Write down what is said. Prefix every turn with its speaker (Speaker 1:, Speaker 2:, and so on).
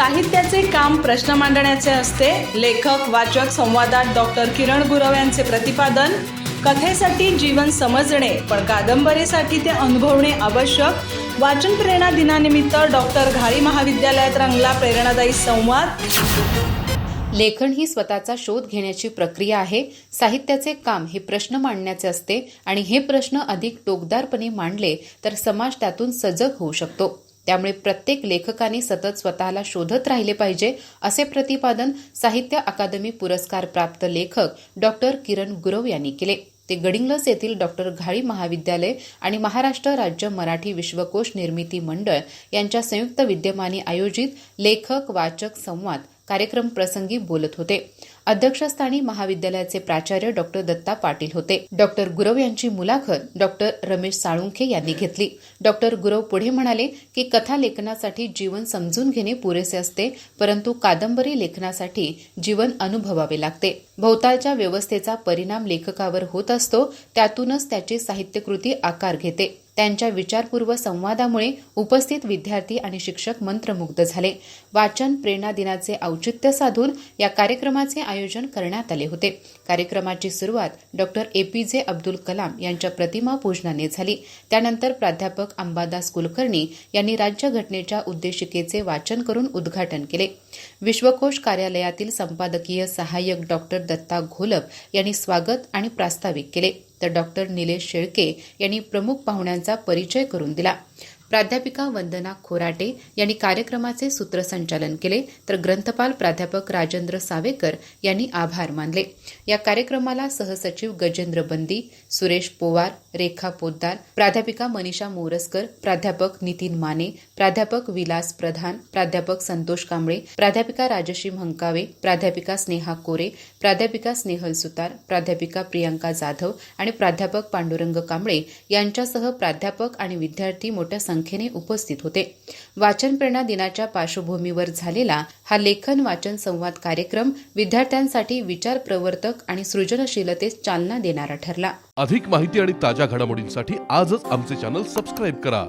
Speaker 1: साहित्याचे काम प्रश्न मांडण्याचे असते. लेखक वाचक संवादात डॉक्टर किरण गुरव यांचे प्रतिपादन. कथेसाठी जीवन समजणे पण कादंबरीसाठी ते अनुभवणे आवश्यक. वाचन प्रेरणा दिनानिमित्त डॉक्टर घारी महाविद्यालयात रंगला प्रेरणादायी संवाद.
Speaker 2: लेखन ही स्वतःचा शोध घेण्याची प्रक्रिया आहे. साहित्याचे काम हे प्रश्न मांडण्याचे असते आणि हे प्रश्न अधिक टोकदारपणे मांडले तर समाज त्यातून सजग होऊ शकतो. त्यामुळे प्रत्येक लेखकाने सतत स्वतःला शोधत राहिले पाहिजे असे प्रतिपादन साहित्य अकादमी पुरस्कार प्राप्त लेखक डॉक्टर किरण गुरव यांनी केले. ते गडिंग्लस येथील डॉक्टर घाळी महाविद्यालय आणि महाराष्ट्र राज्य मराठी विश्वकोश निर्मिती मंडळ यांच्या संयुक्त विद्यमाने आयोजित लेखक वाचक संवाद कार्यक्रम प्रसंगी बोलत होते. अध्यक्षस्थानी महाविद्यालयाचे प्राचार्य डॉक्टर दत्ता पाटील होते. डॉक्टर गुरव यांची मुलाखत डॉक्टर रमेश साळुंखे यांनी घेतली. डॉक्टर गुरव पुढे म्हणाले की कथा लेखनासाठी जीवन समजून घेणे पुरेसे असते परंतु कादंबरी लेखनासाठी जीवन अनुभवावे लागते. भोवतालच्या व्यवस्थेचा परिणाम लेखकावर होत असतो त्यातूनच त्याची साहित्यकृती आकार घेते. त्यांच्या विचारपूर्व संवादामुळे उपस्थित विद्यार्थी आणि शिक्षक मंत्रमुग्ध झाले. वाचन प्रेरणा दिनाचे औचित्य साधून या कार्यक्रमाचे आयोजन करण्यात आले होते. कार्यक्रमाची सुरुवात डॉक्टर एपीजे अब्दुल कलाम यांच्या प्रतिमा पूजनाने झाली. त्यानंतर प्राध्यापक अंबादास कुलकर्णी यांनी राज्यघटनेच्या उद्देशिकेचे वाचन करून उद्घाटन केले. विश्वकोश कार्यालयातील संपादकीय सहाय्यक डॉक्टर दत्ता घोलप यांनी स्वागत आणि प्रास्ताविक केले. तर डॉक्टर निलेश शेळके यांनी प्रमुख पाहुण्यांचा परिचय करून दिला. प्राध्यापिका वंदना खोराटे यांनी कार्यक्रमाचे सूत्रसंचालन केले तर ग्रंथपाल प्राध्यापक राजेंद्र सावेकर यांनी आभार मानले. या कार्यक्रमाला सहसचिव गजेंद्र बंदी सुरेश पोवार रेखा पोद्दार प्राध्यापिका मनीषा मोरसकर प्राध्यापक नितीन माने प्राध्यापक विलास प्रधान प्राध्यापक संतोष कांबळे प्राध्यापिका राजश्री म्हंकावे प्राध्यापिका स्नेहा कोरे प्राध्यापिका स्नेहल सुतार प्राध्यापिका प्रियांका जाधव आणि प्राध्यापक पांडुरंग कांबळे यांच्यासह प्राध्यापक आणि विद्यार्थी मोठ्या संख्येने उपस्थित होते. वाचन प्रेरणा दिनाच्या पार्श्वभूमीवर झालेला हा लेखन वाचन संवाद कार्यक्रम विद्यार्थ्यांसाठी विचार प्रवर्तक आणि सृजनशीलतेस चालना देणारा ठरला.
Speaker 3: अधिक माहिती आणि ताज्या घडामोडींसाठी आजच आमचे चॅनल सबस्क्राईब करा.